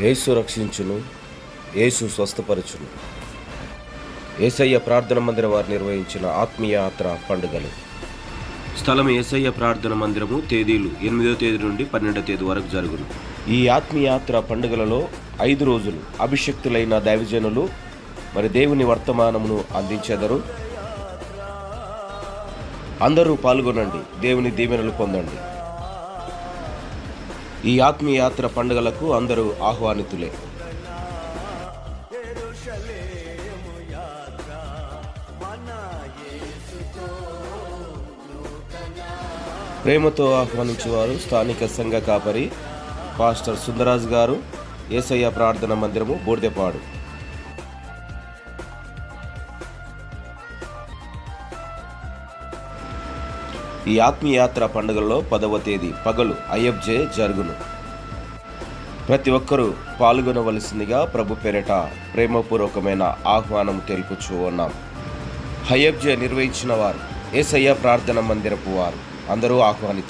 యేసు రక్షించును యేసు స్వస్థపరచును. ఏసయ్య ప్రార్థన మందిర వారు నిర్వహించిన ఆత్మీయ యాత్ర పండుగలు. స్థలం ఏసయ్య ప్రార్థన మందిరము తేదీలు ఎనిమిదో తేదీ నుండి పన్నెండో తేదీ వరకు జరుగును. ఈ ఆత్మీయాత్ర పండుగలలో ఐదు రోజులు అభిషక్తులైన దైవజనులు మరి దేవుని వర్తమానమును అందించెదరు. అందరూ పాల్గొనండి దేవుని దీవెనలు పొందండి. ఈ ఆత్మీయాత్ర పండుగలకు అందరూ ఆహ్వానితులే. ప్రేమతో ఆహ్వానించేవారు స్థానిక సంఘ కాపరి పాస్టర్ సుందరాజ్ గారు ఏసయ్య ప్రార్థన మందిరము బోర్దెపాడు ఈ ఆత్మీయాత్ర పండుగల్లో పండుగలో పదవ తేదీ పగలు అయ్యబ్జే జరుగును. ప్రతి ఒక్కరూ పాల్గొనవలసిందిగా ప్రభు పేరట ప్రేమపూర్వకమైన ఆహ్వానం తెలుపుచూ ఉన్నాం. హయబ్జే నిర్వహించిన వారు ఏసయ్య ప్రార్థన మందిరపు వారు అందరూ ఆహ్వానితులు.